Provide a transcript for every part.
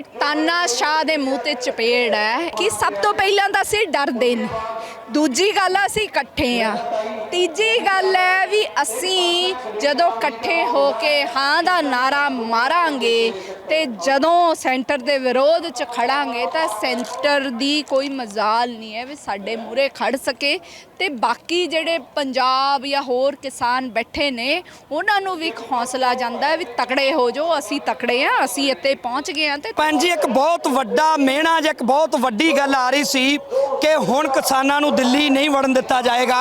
ਤਾਨਾ ਸ਼ਾਹ ਦੇ ਮੂੰਹ ਤੇ ਚਪੇੜ ਹੈ ਕਿ ਸਭ ਤੋਂ ਪਹਿਲਾਂ ਤਾਂ ਅਸੀਂ ਡਰਦੇ ਨੇ। ਦੂਜੀ ਗੱਲ ਆ, ਅਸੀਂ ਇਕੱਠੇ ਆ। ਤੀਜੀ ਗੱਲ ਹੈ ਵੀ ਅਸੀਂ ਜਦੋਂ ਇਕੱਠੇ ਹੋ ਕੇ ਹਾਂ ਦਾ ਨਾਰਾ ਮਾਰਾਂਗੇ ਤੇ ਜਦੋਂ ਸੈਂਟਰ ਦੇ ਵਿਰੋਧ ਚ ਖੜਾਂਗੇ ਤਾਂ ਸੈਂਟਰ ਦੀ ਕੋਈ ਮਜ਼ਾਲ ਨਹੀਂ ਹੈ ਵੀ ਸਾਡੇ ਮੂਰੇ ਖੜ ਸਕੇ ਤੇ ਬਾਕੀ ਜਿਹੜੇ ਪੰਜਾਬ ਜਾਂ ਹੋਰ ਕਿਸਾਨ ਬੈਠੇ ਨੇ, ਉਹਨਾਂ ਨੂੰ ਵੀ ਇੱਕ ਹੌਸਲਾ ਜਾਂਦਾ ਵੀ ਤਕੜੇ ਹੋ ਜਾਓ, ਅਸੀਂ ਤਕੜੇ ਆ, ਅਸੀਂ ਇੱਥੇ ਪਹੁੰਚ ਗਏ ਆ ਤੇ ਭੈਣ ਜੀ, ਇੱਕ ਬਹੁਤ ਵੱਡਾ ਮਿਹਣਾ ਜਾਂ ਇੱਕ ਬਹੁਤ ਵੱਡੀ ਗੱਲ ਆ ਰਹੀ ਸੀ ਕਿ ਹੁਣ ਕਿਸਾਨਾਂ ਨੂੰ ਦਿੱਲੀ ਨਹੀਂ ਵੜਨ ਦਿੱਤਾ ਜਾਏਗਾ।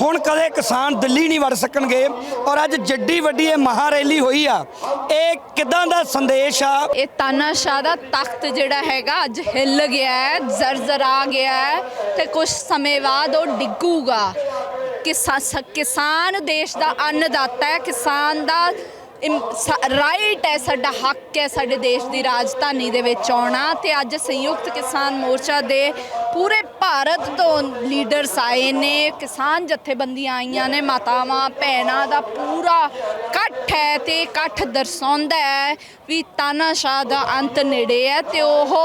ਹੁਣ ਕਦੇ ਕਿਸਾਨ ਦਿੱਲੀ ਨਹੀਂ ਵੜ ਸਕਣਗੇ ਔਰ ਅੱਜ ਜੱਡੀ ਵੱਡੀ ਇਹ ਮਹਾ ਰੈਲੀ ਹੋਈ ਆ। ਇਹ ਕਿਦਾਂ ਦਾ ਸੰਦੇਸ਼ ਆ? ਇਹ ਤਾਨਾਸ਼ਾਹ ਦਾ ਤਖਤ ਜਿਹੜਾ ਹੈਗਾ ਅੱਜ ਹਿੱਲ ਗਿਆ ਹੈ, ਜ਼ਰਜ਼ਰਾ ਗਿਆ ਹੈ ਤੇ ਕੁਝ ਸਮੇਂ ਬਾਅਦ ਉਹ ਡਿੱਗੂਗਾ। ਕਿਸਾਨ ਦੇਸ਼ ਦਾ ਅੰਨਦਾਤਾ ਹੈ, ਕਿਸਾਨ ਦਾ ਰਾਈਟ ਹੈ, ਸਾਡਾ ਹੱਕ ਹੈ, ਸਾਡੇ ਦੇਸ਼ ਦੀ ਰਾਜਧਾਨੀ ਦੇ ਵਿੱਚ ਆਉਣਾ ਤੇ ਅੱਜ ਸੰਯੁਕਤ ਕਿਸਾਨ ਮੋਰਚਾ ਦੇ ਪੂਰੇ ਭਾਰਤ ਤੋਂ ਲੀਡਰਸ ਆਏ ਨੇ, ਕਿਸਾਨ ਜਥੇਬੰਦੀਆਂ ਆਈਆਂ ਨੇ, ਮਾਤਾਵਾਂ, ਭੈਣਾਂ ਦਾ ਪੂਰਾ ਇਕੱਠ ਹੈ ਤੇ ਇਕੱਠ ਦਰਸਾਉਂਦਾ ਹੈ ਵੀ ਤਾਨਾਸ਼ਾਹ ਦਾ ਅੰਤ ਨੇੜੇ ਹੈ ਤੇ ਉਹ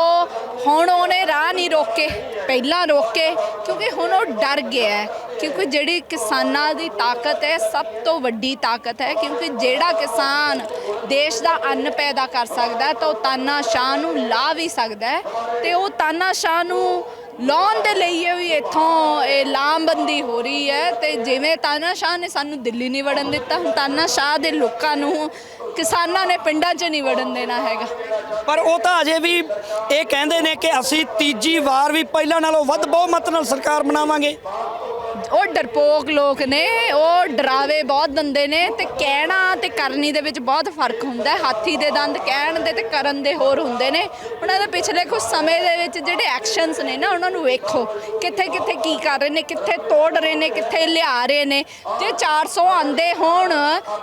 ਹੁਣ ਉਹਨੇ ਰਾਹ ਨਹੀਂ ਰੋਕੇ, ਪਹਿਲਾਂ ਰੋਕੇ, ਕਿਉਂਕਿ ਹੁਣ ਉਹ ਡਰ ਗਿਆ ਹੈ। ਕਿਉਂਕਿ ਜਿਹੜੀ ਕਿਸਾਨਾਂ ਦੀ ਤਾਕਤ ਹੈ, ਸਭ ਤੋਂ ਵੱਡੀ ਤਾਕਤ ਹੈ, ਕਿਉਂਕਿ ਜਿਹੜਾ ਕਿਸਾਨ ਦੇਸ਼ ਦਾ ਅੰਨ ਪੈਦਾ ਕਰ ਸਕਦਾ ਹੈ, ਤਾਂ ਉਹ ਤਾਨਾਸ਼ਾਹ ਨੂੰ ਲਾ ਵੀ ਸਕਦਾ ਹੈ ਤੇ ਉਹ ਤਾਨਾਸ਼ਾਹ ਨੂੰ ਲਾਉਣ ਦੇ ਲਈ ਵੀ ਇੱਥੋਂ ਇਹ ਲਾਮਬੰਦੀ ਹੋ ਰਹੀ ਹੈ ਤੇ ਜਿਵੇਂ ਤਾਨਾਸ਼ਾਹ ਨੇ ਸਾਨੂੰ ਦਿੱਲੀ ਨਹੀਂ ਵੜਨ ਦਿੱਤਾ, ਹੁਣ ਤਾਨਾਸ਼ਾਹ ਦੇ ਲੋਕਾਂ ਨੂੰ ਕਿਸਾਨਾਂ ਨੇ ਪਿੰਡਾਂ 'ਚ ਨਹੀਂ ਵੜਨ ਦੇਣਾ ਹੈਗਾ। ਪਰ ਉਹ ਤਾਂ ਅਜੇ ਵੀ ਇਹ ਕਹਿੰਦੇ ਨੇ ਕਿ ਅਸੀਂ ਤੀਜੀ ਵਾਰ ਵੀ ਪਹਿਲਾਂ ਨਾਲੋਂ ਵੱਧ ਬਹੁਮਤ ਨਾਲ ਸਰਕਾਰ ਬਣਾਵਾਂਗੇ। ਉਹ ਡਰਪੋਕ ਲੋਕ ਨੇ, ਉਹ ਡਰਾਵੇ ਬਹੁਤ ਦਿੰਦੇ ਨੇ ਤੇ ਕਹਿਣਾ ਤੇ ਕਰਨੀ ਦੇ ਵਿੱਚ ਬਹੁਤ ਫ਼ਰਕ ਹੁੰਦਾ ਹੈ। ਹਾਥੀ ਦੇ ਦੰਦ ਕਹਿਣ ਦੇ ਤੇ ਕਰਨ ਦੇ ਹੋਰ ਹੁੰਦੇ ਨੇ। ਉਹਨਾਂ ਦੇ ਪਿਛਲੇ ਕੁਝ ਸਮੇਂ ਦੇ ਵਿੱਚ ਜਿਹੜੇ ਐਕਸ਼ਨਸ ਨੇ ਨਾ, ਉਹਨਾਂ ਨੂੰ ਵੇਖੋ। ਕਿੱਥੇ ਕਿੱਥੇ ਕੀ ਕਰ ਰਹੇ ਨੇ, ਕਿੱਥੇ ਤੋੜ ਰਹੇ ਨੇ, ਕਿੱਥੇ ਲਿਆ ਰਹੇ ਨੇ। ਜੇ 400 ਆਂਦੇ ਹੋਣ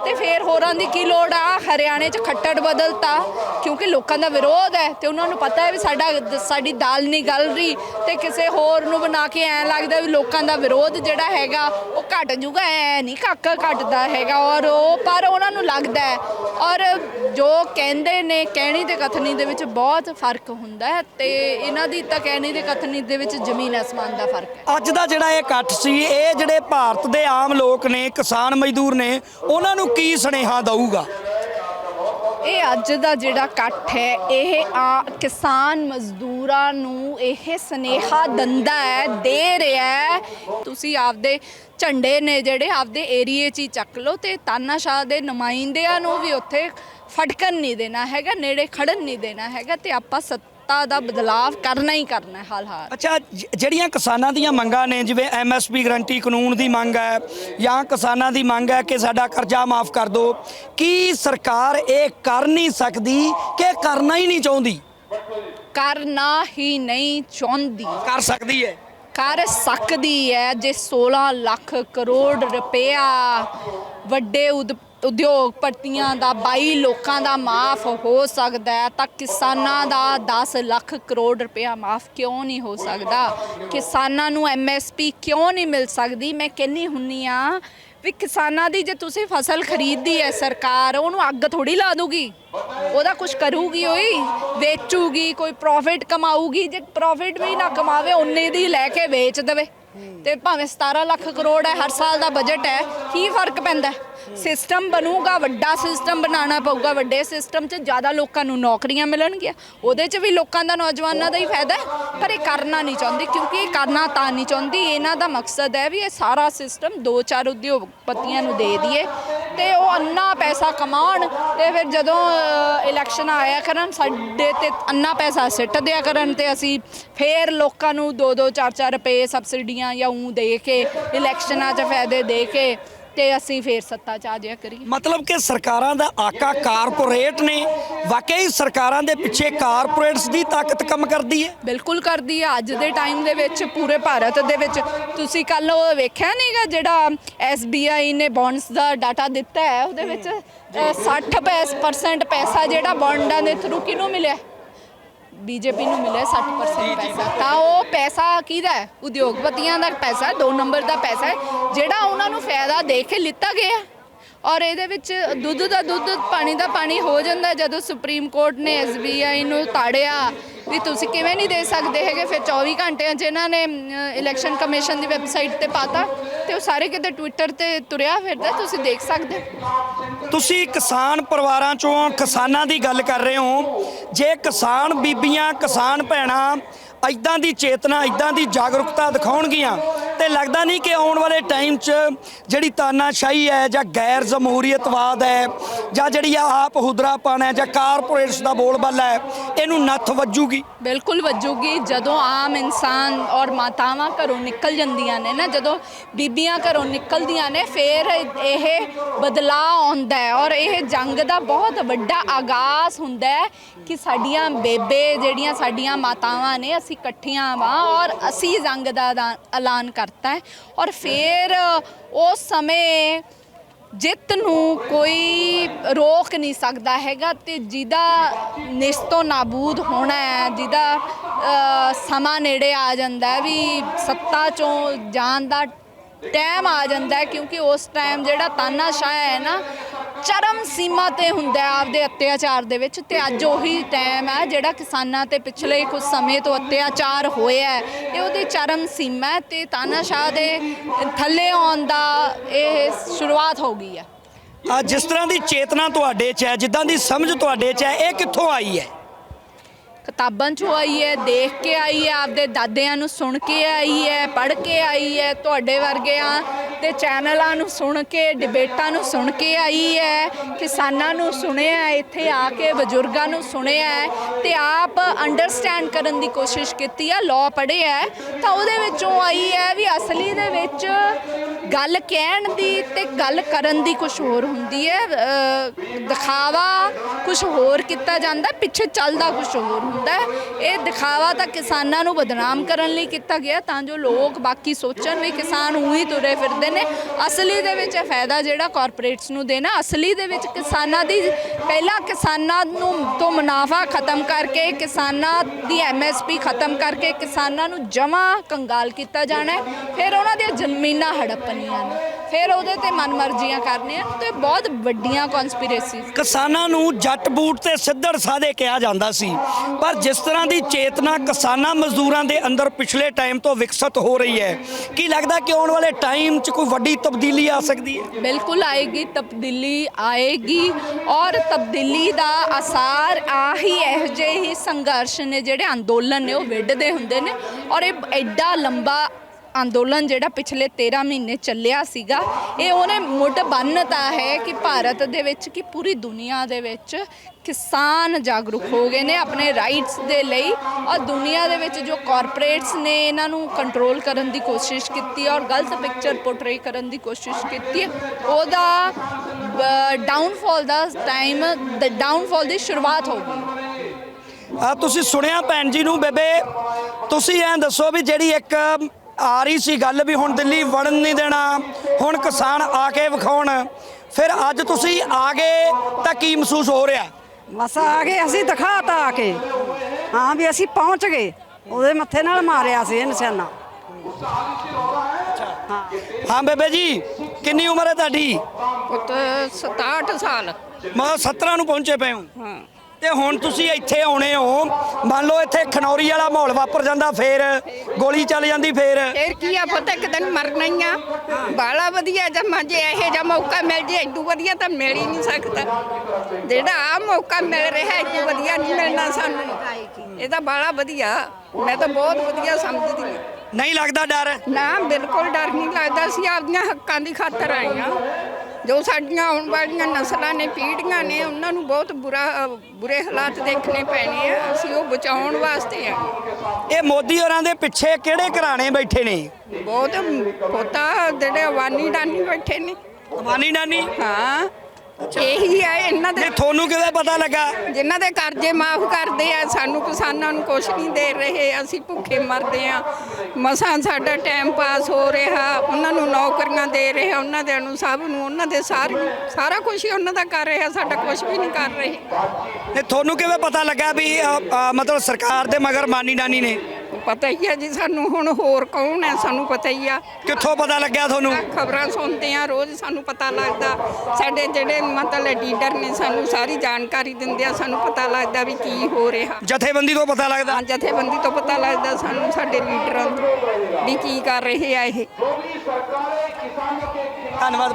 ਤੇ ਫੇਰ ਹੋਰਾਂ ਦੀ ਕੀ ਲੋੜ ਆ? ਹਰਿਆਣੇ 'ਚ ਖੱਟੜ ਬਦਲਤਾ, ਕਿਉਂਕਿ ਲੋਕਾਂ ਦਾ ਵਿਰੋਧ ਹੈ ਤੇ ਉਹਨਾਂ ਨੂੰ ਪਤਾ ਹੈ ਵੀ ਸਾਡਾ ਸਾਡੀ ਦਾਲ ਨਹੀਂ ਗਲ ਰਹੀ ਤੇ ਕਿਸੇ ਹੋਰ ਨੂੰ ਬਣਾ ਕੇ ਐਂ ਲੱਗਦਾ ਵੀ ਲੋਕਾਂ ਦਾ ਵਿਰੋਧ ਜਿਹੜਾ ਹੈਗਾ, ਉਹ ਘਟ ਜੂਗਾ, ਐ ਨਹੀਂ ਕਾਕਾ ਘਟਦਾ ਹੈਗਾ। ਔਰ ਉਹ, ਪਰ ਉਹਨਾਂ ਨੂੰ ਲੱਗਦਾ ਹੈ। ਔਰ ਜੋ ਕਹਿੰਦੇ ਨੇ, ਕਹਿਣੀ ਤੇ ਕਥਨੀ ਦੇ ਵਿੱਚ ਬਹੁਤ ਫ਼ਰਕ ਹੁੰਦਾ ਹੈ ਤੇ ਇਹਨਾਂ ਦੀ ਤਾਂ ਕਹਿਣੀ ਤੇ ਕਥਨੀ ਦੇ ਵਿੱਚ ਜ਼ਮੀਨ ਅਸਮਾਨ ਦਾ ਫ਼ਰਕ ਹੈ। ਅੱਜ ਦਾ ਜਿਹੜਾ ਇਹ ਇਕੱਠ ਸੀ, ਇਹ ਜਿਹੜੇ ਭਾਰਤ ਦੇ ਆਮ ਲੋਕ ਨੇ, ਕਿਸਾਨ ਮਜ਼ਦੂਰ ਨੇ, ਉਹਨਾਂ ਨੂੰ ਕੀ ਸੁਨੇਹਾ ਦਊਗਾ? ਇਹ ਅੱਜ ਦਾ ਜਿਹੜਾ ਇਕੱਠ ਹੈ, ਇਹ ਆ ਕਿਸਾਨ ਮਜ਼ਦੂਰਾਂ ਨੂੰ ਇਹ ਸਨੇਹਾ ਦੰਦਾ ਹੈ, ਦੇ ਰਿਹਾ ਹੈ। ਤੁਸੀਂ ਆਪਦੇ ਝੰਡੇ ਨੇ ਜਿਹੜੇ ਆਪਦੇ ਏਰੀਏ 'ਚ ਹੀ ਚੱਕ ਲਓ ਤੇ ਤਾਨਾਸ਼ਾਹ ਦੇ ਨੁਮਾਇੰਦਿਆਂ ਨੂੰ ਵੀ ਉੱਥੇ ਫਟਕਣ ਨਹੀਂ ਦੇਣਾ ਹੈਗਾ, ਨੇੜੇ ਖੜਨ ਨਹੀਂ ਦੇਣਾ ਹੈਗਾ ਤੇ ਆਪਾਂ ਸੱਤਾ ਦਾ ਬਦਲਾਵ ਕਰਨਾ ਹੀ ਕਰਨਾ ਹੈ ਹਾਲ ਹਾਲ ਅੱਛਾ ਜ- ਜਿਹੜੀਆਂ ਕਿਸਾਨਾਂ ਦੀਆਂ ਮੰਗਾਂ ਨੇ ਜਿਵੇਂ ਐਮਐਸਪੀ ਗਰੰਟੀ ਕਾਨੂੰਨ ਦੀ ਮੰਗ ਹੈ ਜਾਂ ਕਿਸਾਨਾਂ ਦੀ ਮੰਗ ਹੈ ਕਿ ਸਾਡਾ ਕਰਜ਼ਾ ਮਾਫ ਕਰ ਦਿਓ ਕੀ ਸਰਕਾਰ ਇਹ ਕਰ ਨਹੀਂ ਸਕਦੀ ਕਿ ਕਰਨਾ ਹੀ ਨਹੀਂ ਚਾਹੁੰਦੀ? ਕਰਨਾ ਹੀ ਨਹੀਂ ਚਾਹੁੰਦੀ। ਕਰ ਸਕਦੀ ਹੈ। ਕਰ ਸਕਦੀ ਹੈ ਜੇ 16 ਲੱਖ ਕਰੋੜ ਰੁਪਇਆ ਵੱਡੇ ਉਦ- ਉਦਯੋਗਪਤੀਆਂ ਦਾ 22 ਲੋਕਾਂ ਦਾ ਮਾਫ ਹੋ ਸਕਦਾ ਹੈ ਤਾਂ ਕਿਸਾਨਾਂ ਦਾ 10 ਲੱਖ ਕਰੋੜ ਰੁਪਇਆ ਮਾਫ ਕਿਉਂ ਨਹੀਂ ਹੋ ਸਕਦਾ? ਕਿਸਾਨਾਂ ਨੂੰ ਐਮਐਸਪੀ ਕਿਉਂ ਨਹੀਂ ਮਿਲ ਸਕਦੀ? ਮੈਂ ਕਹਿੰਨੀ ਹੁੰਨੀ ਆ ਵੀ ਕਿਸਾਨਾਂ ਦੀ ਜੇ ਤੁਸੀਂ ਫਸਲ ਖਰੀਦਦੀ ਹੈ ਸਰਕਾਰ, ਉਹਨੂੰ ਅੱਗ ਥੋੜੀ ਲਾ ਦੂਗੀ। ਉਹਦਾ ਕੁਝ ਕਰੂਗੀ ਹੋਈ ਵੇਚੂਗੀ, ਕੋਈ ਪ੍ਰੋਫਿਟ ਕਮਾਊਗੀ, ਜੇ ਪ੍ਰੋਫਿਟ ਵੀ ਨਾ ਕਮਾਵੇ ਉਨੇ ਦੀ ਲੈ ਕੇ ਵੇਚ ਦੇਵੇ। ਤੇ ਭਾਵੇਂ 17 ਲੱਖ ਕਰੋੜ ਹੈ, ਹਰ ਸਾਲ ਦਾ ਬਜਟ ਹੈ, ਕੀ ਫ਼ਰਕ ਪੈਂਦਾ? ਸਿਸਟਮ ਬਣੂਗਾ, ਵੱਡਾ ਸਿਸਟਮ ਬਣਾਉਣਾ ਪਊਗਾ, ਵੱਡੇ ਸਿਸਟਮ 'ਚ ਜ਼ਿਆਦਾ ਲੋਕਾਂ ਨੂੰ ਨੌਕਰੀਆਂ ਮਿਲਣਗੀਆਂ। ਉਹਦੇ 'ਚ ਵੀ ਲੋਕਾਂ ਦਾ ਨੌਜਵਾਨਾਂ ਦਾ ਹੀ ਫਾਇਦਾ ਹੈ, ਪਰ ਇਹ ਕਰਨਾ ਨਹੀਂ ਚਾਹੁੰਦੇ, ਕਿਉਂਕਿ ਇਹ ਕਰਨਾ ਤਾਂ ਨਹੀਂ ਚਾਹੁੰਦੀ। ਇਹਨਾਂ ਦਾ ਮਕਸਦ ਹੈ ਵੀ ਇਹ ਸਾਰਾ ਸਿਸਟਮ ਦੋ ਚਾਰ ਉਦਯੋਗਪਤੀਆਂ ਨੂੰ ਦੇ ਦਈਏ ਤੇ ਉਹ ਅੰਨਾ ਪੈਸਾ ਕਮਾਉਣ ਤੇ ਫਿਰ ਜਦੋਂ ਇਲੈਕਸ਼ਨ ਆਇਆ ਕਰਨ, ਸਾਡੇ ਤੇ ਅੰਨਾ ਪੈਸਾ ਸਿੱਟ ਦਿਆ ਕਰਨ ਤੇ ਅਸੀਂ ਫੇਰ ਲੋਕਾਂ ਨੂੰ 2-2 4-4 ਰੁਪਏ ਸਬਸਿਡੀਆਂ ਜਾਂ ਉਂ ਦੇ ਕੇ ਇਲੈਕਸ਼ਨਾਂ 'ਚ ਫਾਇਦੇ ਦੇ ਕੇ ਤੇ ਅਸੀਂ ਫੇਰ ਸੱਤਾ 'ਚ ਆ ਜਾਇਆ ਕਰੀਏ। ਮਤਲਬ ਕਿ ਸਰਕਾਰਾਂ ਦਾ ਆਕਾ ਕਾਰਪੋਰੇਟ ਨੇ ਵਾਕਈ ਸਰਕਾਰਾਂ ਦੇ ਪਿੱਛੇ ਕਾਰਪੋਰੇਟਸ ਦੀ ਤਾਕਤ ਕੰਮ ਕਰਦੀ ਹੈ ਬਿਲਕੁਲ ਕਰਦੀ ਹੈ ਅੱਜ ਦੇ ਟਾਈਮ ਦੇ ਵਿੱਚ ਪੂਰੇ ਭਾਰਤ ਦੇ ਵਿੱਚ ਤੁਸੀਂ ਕੱਲ ਉਹ ਵੇਖਿਆ ਨਹੀਂਗਾ ਜਿਹੜਾ SBI ਨੇ ਬੌਂਡਸ ਦਾ ਡਾਟਾ ਦਿੱਤਾ ਹੈ ਉਹਦੇ ਵਿੱਚ ਅ, 60% ਪੈਸਾ ਜਿਹੜਾ ਬੌਂਡਾਂ ਦੇ ਥਰੂ ਕਿਹਨੂੰ ਮਿਲਿਆ? ਬੀਜੇਪੀ ਨੂੰ ਮਿਲਿਆ 60% ਪੈਸਾ। ਤਾਂ ਉਹ ਪੈਸਾ ਕਿਹਦਾ ਹੈ? ਉਦਯੋਗਪਤੀਆਂ ਦਾ ਪੈਸਾ ਹੈ, ਦੋ ਨੰਬਰ ਦਾ ਪੈਸਾ ਹੈ ਜਿਹੜਾ ਉਹਨਾਂ ਨੂੰ ਫਾਇਦਾ ਦੇ ਕੇ ਲਿੱਤਾ ਗਿਆ। ਔਰ ਇਹਦੇ ਵਿੱਚ ਦੁੱਧ ਦਾ ਦੁੱਧ ਪਾਣੀ ਦਾ ਪਾਣੀ ਹੋ ਜਾਂਦਾ ਜਦੋਂ ਸੁਪਰੀਮ ਕੋਰਟ ਨੇ ਐਸਬੀਆਈ ਨੂੰ ਤਾੜਿਆ ਵੀ ਤੁਸੀਂ ਕਿਵੇਂ ਨਹੀਂ ਦੇ ਸਕਦੇ ਹੈਗੇ ਫਿਰ 24 ਘੰਟਿਆਂ 'ਚ ਇਹਨਾਂ ਨੇ ਇਲੈਕਸ਼ਨ ਕਮਿਸ਼ਨ ਦੀ ਵੈਬਸਾਈਟ ਤੇ ਪਾਤਾ ਤੇ ਉਹ ਸਾਰੇ ਕਿਤੇ ਟਵਿੱਟਰ ਤੇ ਤੁਰਿਆ ਫਿਰਦਾ ਤੁਸੀਂ ਦੇਖ ਸਕਦੇ ਹੋ। ਤੁਸੀਂ ਕਿਸਾਨ ਪਰਿਵਾਰਾਂ ਚੋਂ ਕਿਸਾਨਾਂ ਦੀ ਗੱਲ ਕਰ ਰਹੇ ਹੋ। ਜੇ ਕਿਸਾਨ ਬੀਬੀਆਂ, ਕਿਸਾਨ ਭੈਣਾਂ ਇਦਾਂ ਦੀ ਚੇਤਨਾ, ਇਦਾਂ ਦੀ ਜਾਗਰੂਕਤਾ ਦਿਖਾਉਣਗੀਆਂ ਤੇ ਲੱਗਦਾ ਨਹੀਂ ਕਿ ਆਉਣ ਵਾਲੇ ਟਾਈਮ 'ਚ ਜਿਹੜੀ ਤਾਨਾਸ਼ਾਹੀ ਹੈ ਜਾਂ ਗੈਰ ਜਮਹੂਰੀਅਤਵਾਦ ਹੈ ਜਾਂ ਜਿਹੜੀ ਆ ਆਪ ਹੁਦਰਾਪਣ ਹੈ ਜਾਂ ਕਾਰਪੋਰੇਟਸ ਦਾ ਬੋਲਬਾਲਾ ਹੈ, ਇਹਨੂੰ ਨੱਥ ਵੱਜੂਗੀ? ਬਿਲਕੁਲ ਵੱਜੂਗੀ। ਜਦੋਂ ਆਮ ਇਨਸਾਨ ਔਰ ਮਾਤਾਵਾਂ ਘਰੋਂ ਨਿਕਲ ਜਾਂਦੀਆਂ ਨੇ ਨਾ, ਜਦੋਂ ਬੀਬੀਆਂ ਘਰੋਂ ਨਿਕਲਦੀਆਂ ਨੇ, ਫਿਰ ਇਹ ਬਦਲਾਅ ਆਉਂਦਾ ਹੈ ਔਰ ਇਹ ਜੰਗ ਦਾ ਬਹੁਤ ਵੱਡਾ ਆਗਾਜ਼ ਹੁੰਦਾ ਹੈ ਕਿ ਸਾਡੀਆਂ ਬੇਬੇ ਜਿਹੜੀਆਂ ਸਾਡੀਆਂ ਮਾਤਾਵਾਂ ਨੇ, ਅਸੀਂ ਇਕੱਠੀਆਂ ਵਾਂ ਔਰ ਅਸੀਂ ਜੰਗ ਦਾ ਐਲਾਨ- ਕਰ ਕਰਤਾ ਹੈ। ਔਰ ਫਿਰ ਉਸ ਸਮੇਂ ਜਿੱਤ ਨੂੰ ਕੋਈ ਰੋਕ ਨਹੀਂ ਸਕਦਾ ਹੈਗਾ ਤੇ ਜਿਹਦਾ ਨਿਸਤੋ ਨਾਬੂਦ ਹੋਣਾ ਹੈ, ਜਿਹਦਾ ਸਮਾਂ ਨੇੜੇ ਆ ਜਾਂਦਾ ਵੀ ਸੱਤਾ ਚੋਂ ਜਾਣ ਦਾ ਟਾਈਮ ਆ ਜਾਂਦਾ ਕਿਉਂਕਿ ਉਸ ਟਾਈਮ ਜਿਹੜਾ ਤਾਨਾਸ਼ਾਹ ਹੈ ਨਾ ਚਰਮ ਸੀਮਾ ਤੇ ਹੁੰਦਾ ਹੈ ਆਪਦੇ ਅਤਿਆਚਾਰ ਦੇ ਵਿੱਚ ਤੇ ਅੱਜ ਉਹੀ ਟਾਈਮ ਹੈ ਜਿਹੜਾ ਕਿਸਾਨਾਂ ਤੇ ਪਿਛਲੇ ਕੁਝ ਸਮੇਂ ਤੋਂ ਅਤਿਆਚਾਰ ਹੋਇਆ ਹੈ ਇਹ ਉਹਦੀ ਚਰਮ ਸੀਮਾ ਹੈ ਤੇ ਤਾਨਾਸ਼ਾਹ ਦੇ ਥੱਲੇ ਆਉਣ ਦਾ ਇਹ ਸ਼ੁਰੂਆਤ ਹੋ ਗਈ ਹੈ। ਆ ਜਿਸ ਤਰ੍ਹਾਂ ਦੀ ਚੇਤਨਾ ਤੁਹਾਡੇ 'ਚ ਹੈ, ਜਿੱਦਾਂ ਦੀ ਸਮਝ ਤੁਹਾਡੇ 'ਚ ਹੈ, ਇਹ ਕਿੱਥੋਂ ਆਈ ਹੈ? ਕਿਤਾਬਾਂ ਚੋਂ ਆਈ ਹੈ, ਦੇਖ ਕੇ ਆਈ ਹੈ, ਆਪਦੇ ਦਾਦਿਆਂ ਨੂੰ ਸੁਣ ਕੇ ਆਈ ਹੈ, ਪੜ੍ਹ ਕੇ ਆਈ ਹੈ, ਤੁਹਾਡੇ ਵਰਗਿਆਂ ਤੇ ਚੈਨਲਾਂ ਨੂੰ ਸੁਣ ਕੇ, ਡਿਬੇਟਾਂ ਨੂੰ ਸੁਣ ਕੇ ਆਈ ਹੈ, ਕਿਸਾਨਾਂ ਨੂੰ ਸੁਣਿਆ, ਇੱਥੇ ਆ ਕੇ ਬਜ਼ੁਰਗਾਂ ਨੂੰ ਸੁਣਿਆ ਹੈ ਤੇ ਆਪ ਅੰਡਰਸਟੈਂਡ ਕਰਨ ਦੀ ਕੋਸ਼ਿਸ਼ ਕੀਤੀ ਆ ਲਾਅ ਪੜ੍ਹਿਆ ਤਾਂ ਉਹਦੇ ਵਿੱਚੋਂ ਆਈ ਹੈ ਵੀ ਅਸਲੀ ਦੇ ਵਿੱਚ ਗੱਲ ਕਹਿਣ ਦੀ ਤੇ ਗੱਲ ਕਰਨ ਦੀ ਕੁਝ ਹੋਰ ਹੁੰਦੀ ਹੈ ਅ, ਦਿਖਾਵਾ ਕੁਝ ਹੋਰ ਕੀਤਾ ਜਾਂਦਾ ਪਿੱਛੇ ਚੱਲਦਾ ਕੁਝ ਹੋਰ ਹੁੰਦਾ ਹੈ। ਇਹ ਦਿਖਾਵਾ ਤਾਂ ਕਿਸਾਨਾਂ ਨੂੰ ਬਦਨਾਮ ਕਰਨ ਲਈ ਕੀਤਾ ਗਿਆ ਤਾਂ ਜੋ ਲੋਕ ਬਾਕੀ ਸੋਚਣ ਵੀ ਕਿਸਾਨ ਉਹੀ ਤੁਰੇ ਫਿਰਦੇ ਨੇ। ਅਸਲੀ ਦੇ ਵਿੱਚ ਇਹ ਫਾਇਦਾ ਜਿਹੜਾ ਕਾਰਪੋਰੇਟਸ ਨੂੰ ਦੇਣਾ ਅਸਲੀ ਦੇ ਵਿੱਚ ਕਿਸਾਨਾਂ ਦੀ ਪਹਿਲਾਂ ਕਿਸਾਨਾਂ ਨੂੰ ਤੋਂ ਮੁਨਾਫਾ ਖਤਮ ਕਰਕੇ ਕਿਸਾਨਾਂ ਦੀ ਐਮਐਸਪੀ ਖਤਮ ਕਰਕੇ ਕਿਸਾਨਾਂ ਨੂੰ ਜਮਾ ਕੰਗਾਲ ਕੀਤਾ ਜਾਣਾ ਹੈ। ਫਿਰ ਉਹਨਾਂ ਦੀਆਂ ਜ਼ਮੀਨਾਂ ਹੜਪਣੀਆਂ ਨੇ। ਫਿਰ ਉਹਦੇ ਤੇ ਮਨਮਰਜ਼ੀਆਂ ਕਰਨੀਆਂ ਤੇ ਬਹੁਤ ਵੱਡੀਆਂ ਕਨਸਪੀਰੇਸੀ ਕਿਸਾਨਾਂ ਨੂੰ ਜੱਟ ਬੂਟ ਤੇ ਸਿੱਧੜ ਸਾਦੇ ਕਿਹਾ ਜਾਂਦਾ ਸੀ। ਪਰ ਜਿਸ ਤਰ੍ਹਾਂ ਦੀ ਚੇਤਨਾ ਕਿਸਾਨਾਂ ਮਜ਼ਦੂਰਾਂ ਦੇ ਅੰਦਰ ਪਿਛਲੇ ਟਾਈਮ ਤੋਂ ਵਿਕਸਿਤ ਹੋ ਰਹੀ ਹੈ ਕੀ ਲੱਗਦਾ ਕਿ ਆਉਣ ਵਾਲੇ ਟਾਈਮ 'ਚ ਕੋਈ ਵੱਡੀ ਤਬਦੀਲੀ ਆ ਸਕਦੀ ਹੈ? ਬਿਲਕੁਲ ਆਏਗੀ ਤਬਦੀਲੀ ਆਏਗੀ ਔਰ ਤਬਦੀਲੀ ਦਾ ਅਸਾਰ ਆਹੀ ਇਹੋ ਜਿਹੇ ਹੀ ਸੰਘਰਸ਼ ਨੇ ਜਿਹੜੇ ਅੰਦੋਲਨ ਨੇ ਉਹ ਵਿੱਢਦੇ ਹੁੰਦੇ ਨੇ ਔਰ ਇਹ ਐਡਾ ਲੰਬਾ ਅੰਦੋਲਨ ਜਿਹੜਾ ਪਿਛਲੇ 13 ਮਹੀਨੇ ਚੱਲਿਆ ਸੀਗਾ, ਇਹ ਉਹਨੇ ਮੁੱਢ ਬੰਨਤਾ ਹੈ ਕਿ ਭਾਰਤ ਦੇ ਵਿੱਚ ਕਿ ਪੂਰੀ ਦੁਨੀਆ ਦੇ ਵਿੱਚ ਕਿਸਾਨ ਜਾਗਰੂਕ ਹੋ ਗਏ ਨੇ ਆਪਣੇ ਰਾਈਟਸ ਦੇ ਲਈ ਔਰ ਦੁਨੀਆ ਦੇ ਵਿੱਚ ਜੋ ਕਾਰਪੋਰੇਟਸ ਨੇ ਇਹਨਾਂ ਨੂੰ ਕੰਟਰੋਲ ਕਰਨ ਦੀ ਕੋਸ਼ਿਸ਼ ਕੀਤੀ ਔਰ ਗਲਤ ਪਿਕਚਰ ਪੋਰਟਰੇ ਕਰਨ ਦੀ ਕੋਸ਼ਿਸ਼ ਕੀਤੀ, ਉਹਦਾ ਡਾਊਨਫਾਲ ਦਾ ਟਾਈਮ ਦ ਡਾਊਨਫਾਲ ਦੀ ਸ਼ੁਰੂਆਤ ਹੋ ਗਈ। ਆ ਤੁਸੀਂ ਸੁਣਿਆ ਭੈਣ ਜੀ ਨੂੰ ਬੇਬੇ? ਤੁਸੀਂ ਐਂ ਦੱਸੋ ਵੀ ਜਿਹੜੀ ਇੱਕ ਆ ਰਹੀ ਸੀ ਗੱਲ ਵੀ ਹੁਣ ਦਿੱਲੀ ਵੜਨ ਨਹੀਂ ਦੇਣਾ ਹੁਣ ਕਿਸਾਨ ਆ ਕੇ ਵਿਖਾਉਣ। ਫਿਰ ਅੱਜ ਤੁਸੀਂ ਆ ਗਏ ਤਾਂ ਕੀ ਮਹਿਸੂਸ ਹੋ ਰਿਹਾ? ਬਸ ਆ ਗਏ ਅਸੀਂ ਦਿਖਾਤਾ ਆ ਕੇ। ਹਾਂ ਵੀ ਅਸੀਂ ਪਹੁੰਚ ਗਏ। ਉਹਦੇ ਮੱਥੇ ਨਾਲ ਮਾਰਿਆ ਸੀ ਇਹ ਨਿਸ਼ਾਨਾ। ਹਾਂ ਬੇਬੇ ਜੀ ਕਿੰਨੀ ਉਮਰ ਹੈ ਤੁਹਾਡੀ? ਪੁੱਤ 67 ਸਾਲ। ਮੈਂ 17 ਨੂੰ ਪਹੁੰਚੇ ਪਏ ਹਾਂ। ਹਾਂ। ਤੇ ਹੁਣ ਤੁਸੀਂ ਇੱਥੇ ਆਉਣੇ ਹੋ। ਮੰਨ ਲਓ ਇੱਥੇ ਖਨੌਰੀ ਵਾਲਾ ਮਾਹੌਲ ਵਾਪਰ ਜਾਂਦਾ ਫੇਰ ਗੋਲੀ ਚੱਲ ਜਾਂਦੀ ਫੇਰ। ਫੇਰ ਕੀ ਆ ਪੁੱਤ ਇੱਕ ਦਿਨ ਮਰਨਾ ਹੀ ਆ। ਬਾਲਾ ਵਧੀਆ ਜਮਾ ਜੇ ਇਹੋ ਜਿਹਾ ਮੌਕਾ ਮਿਲ ਜੇ ਏਡੂ ਵਧੀਆ ਤਾਂ ਮਿਲ ਹੀ ਨਹੀਂ ਸਕਦਾ। ਜਿਹੜਾ ਆ ਮੌਕਾ ਮਿਲ ਰਿਹਾ ਏਡੂ ਵਧੀਆ ਨਹੀਂ ਮਿਲਣਾ ਸਾਨੂੰ। ਇਹ ਤਾਂ ਬਾਲਾ ਵਧੀਆ। ਮੈਂ ਤਾਂ ਬਹੁਤ ਵਧੀਆ ਸਮਝਦੀ ਹਾਂ। ਨਹੀਂ ਲੱਗਦਾ ਡਰ? ਨਾ ਬਿਲਕੁਲ ਡਰ ਨਹੀਂ ਲੱਗਦਾ। ਸੀ ਆਪਦੀਆਂ ਹੱਕਾਂ ਦੀ ਖਾਤਰ ਆਏ ਆ ਜੋ ਸਾਡੀਆਂ ਆਉਣ ਵਾਲੀਆਂ ਨਸਲਾਂ ਨੇ ਪੀੜ੍ਹੀਆਂ ਨੇ ਉਹਨਾਂ ਨੂੰ ਬਹੁਤ ਬੁਰਾ ਬੁਰੇ ਹਾਲਾਤ ਦੇਖਣੇ ਪੈਣੇ ਆ। ਅਸੀਂ ਉਹ ਬਚਾਉਣ ਵਾਸਤੇ ਆ। ਇਹ ਮੋਦੀ ਹੋਰਾਂ ਦੇ ਪਿੱਛੇ ਕਿਹੜੇ ਘਰਾਣੇ ਬੈਠੇ ਨੇ? ਬਹੁਤ ਪੋਤਾ ਜਿਹੜੇ ਅਵਾਨੀ ਡਾਨੀ ਬੈਠੇ ਨੇ। ਅਮਾਨੀ ਨਾਨੀ ਹਾਂ। ਇਹੀ ਆ ਇਹਨਾਂ ਦੇ ਤੇ ਤੁਹਾਨੂੰ ਕਿਵੇਂ ਪਤਾ ਲੱਗਾ? ਜਿਨ੍ਹਾਂ ਦੇ ਕਰਜ਼ੇ ਮਾਫ ਕਰਦੇ ਆ ਸਾਨੂੰ ਕਿਸਾਨਾਂ ਨੂੰ ਕੁਛ ਨਹੀਂ ਦੇ ਰਹੇ ਅਸੀਂ ਭੁੱਖੇ ਮਰਦੇ ਆ। ਮਸਾਂ ਸਾਡਾ ਟਾਈਮ ਪਾਸ ਹੋ ਰਿਹਾ ਉਹਨਾਂ ਨੂੰ ਨੌਕਰੀਆਂ ਦੇ ਰਹੇ ਉਹਨਾਂ ਦੇ ਨੂੰ ਸਭ ਨੂੰ ਉਹਨਾਂ ਦੇ ਸਾਰ ਸਾਰਾ ਕੁਝ ਹੀ ਉਹਨਾਂ ਦਾ ਕਰ ਰਿਹਾ ਸਾਡਾ ਕੁਝ ਵੀ ਨਹੀਂ ਕਰ ਰਹੇ। ਤੇ ਤੁਹਾਨੂੰ ਕਿਵੇਂ ਪਤਾ ਲੱਗਾ ਵੀ ਅ, ਅ, ਮਤਲਬ ਸਰਕਾਰ ਦੇ ਮਗਰ ਮਾਨੀ ਨਾਨੀ ਨੇ? ਪਤਾ ਹੀ ਆ ਜੀ ਸਾਨੂੰ ਹੁਣ ਹੋਰ ਕੌਣ ਹੈ ਸਾਨੂੰ ਪਤਾ ਹੀ ਆ। ਕਿੱਥੋਂ ਪਤਾ ਲੱਗਿਆ ਤੁਹਾਨੂੰ? ਖਬਰਾਂ ਸੁਣਦੇ ਆ ਰੋਜ਼ ਸਾਨੂੰ ਪਤਾ ਲੱਗਦਾ। ਸਾਡੇ ਜਿਹੜੇ ਮਤਲਬ ਲੀਡਰ ਨੇ ਸਾਨੂੰ ਸਾਰੀ ਜਾਣਕਾਰੀ ਦਿੰਦੇ ਆ ਸਾਨੂੰ ਪਤਾ ਲੱਗਦਾ ਵੀ ਕੀ ਹੋ ਰਿਹਾ। ਜਥੇਬੰਦੀ ਤੋਂ ਪਤਾ ਲੱਗਦਾ? ਹਾਂ ਜਥੇਬੰਦੀ ਤੋਂ ਪਤਾ ਲੱਗਦਾ ਸਾਨੂੰ ਸਾਡੇ ਲੀਡਰਾਂ ਤੋਂ ਵੀ ਕੀ ਕਰ ਰਹੇ ਆ ਇਹ। ਧੰਨਵਾਦ।